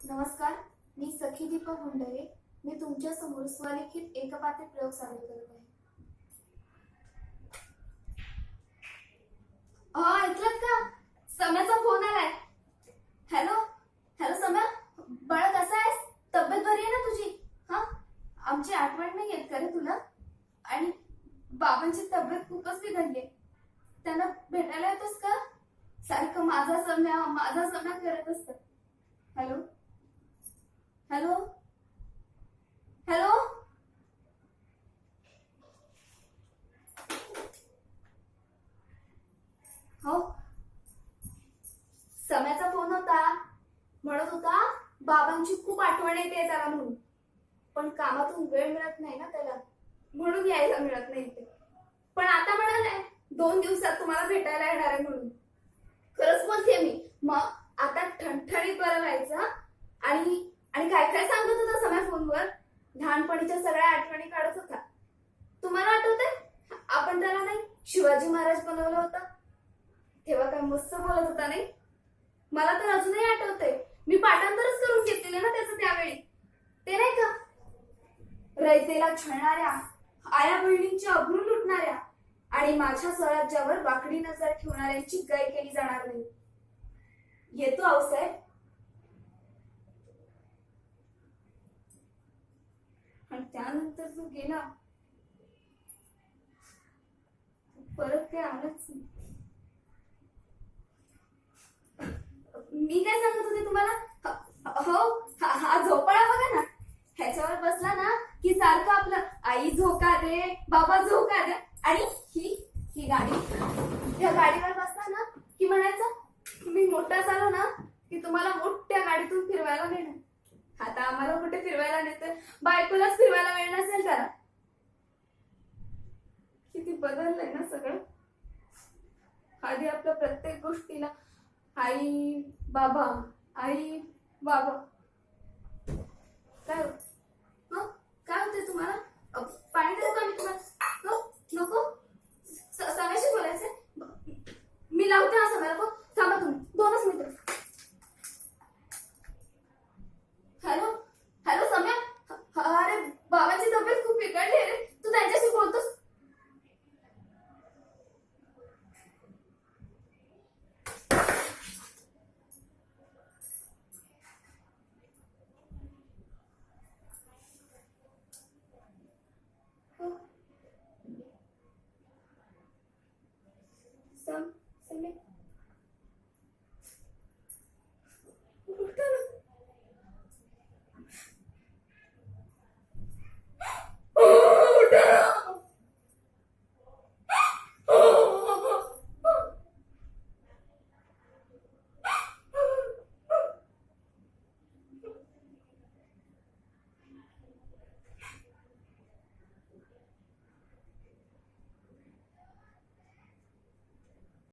नमस्कार मी सखी दीपक हुंडरे. मी तुमच्यासमोर स्वलिखित एकपात्री प्रयोग सादर करत आहे. ऐकलं का? सम्याचा फोन आलाय. हॅलो हॅलो सम्या बळ कसा आहेस? तब्येत बरी आहे ना तुझी? हा? आमची आठवण नाही येत का रे तुला? आणि बाबांची तब्येत खूपच बिघडली. त्यांना भेटायला येतोस का? सारखं माझा सम्या माझा सम्या करत असत. हॅलो हॅलो हो सम्याचा फोन होता म्हणत होता बाबांची खूप आठवण येते त्याला म्हणून. पण कामातून वेळ मिळत नाही ना त्याला. म्हणून यायला मिळत नाही ते. पण आता म्हणालाय दोन दिवसात तुम्हाला भेटायला येणार आहे म्हणून. खरंच बोलते मी. मग आता ठणठणीत बरं व्हायचं. आणि आणि काय काय सांगत होता समय फोनवर? लहानपणीच्या सगळ्या आठवणी काढत होता. तुम्हाला आठवतंय? आपण त्याला नाही शिवाजी महाराज बनवलं होतं. तेव्हा काय मस्त बोलत होता नाही? मला तर अजूनही आठवतंय. मी पाठांतरच करून घेतलेलं ना त्याचं त्यावेळी. ते नाही का? रयतेला छळणाऱ्या आया बहिणींच्या अभ्रू लुटणाऱ्या आणि माझ्या स्वराज्यावर वाकडी नजर ठेवणाऱ्यांची गय केली जाणार नाही. येतो आऊसाहेब आणि त्यानंतर जो गेला परत काय आलंच नाही. मी काय सांगत होते तुम्हाला? हो हा झोपाळा बघा ना. ह्याच्यावर बसला ना की सारखं आपलं आई झोका दे बाबा झोका दे. आणि ही ही गाडी. या गाडीवर बसला ना की म्हणायचं मी मोठा झालो ना की तुम्हाला मोठ्या गाडीतून फिरवायला मिळणार. आता आम्हाला कुठे फिरवायला नेतं बायकोलाच फिरवायला वेळ नसेल त्याला. किती बदललंय ना सगळं. आधी आपल्या प्रत्येक गोष्टीला आई बाबा आई बाबा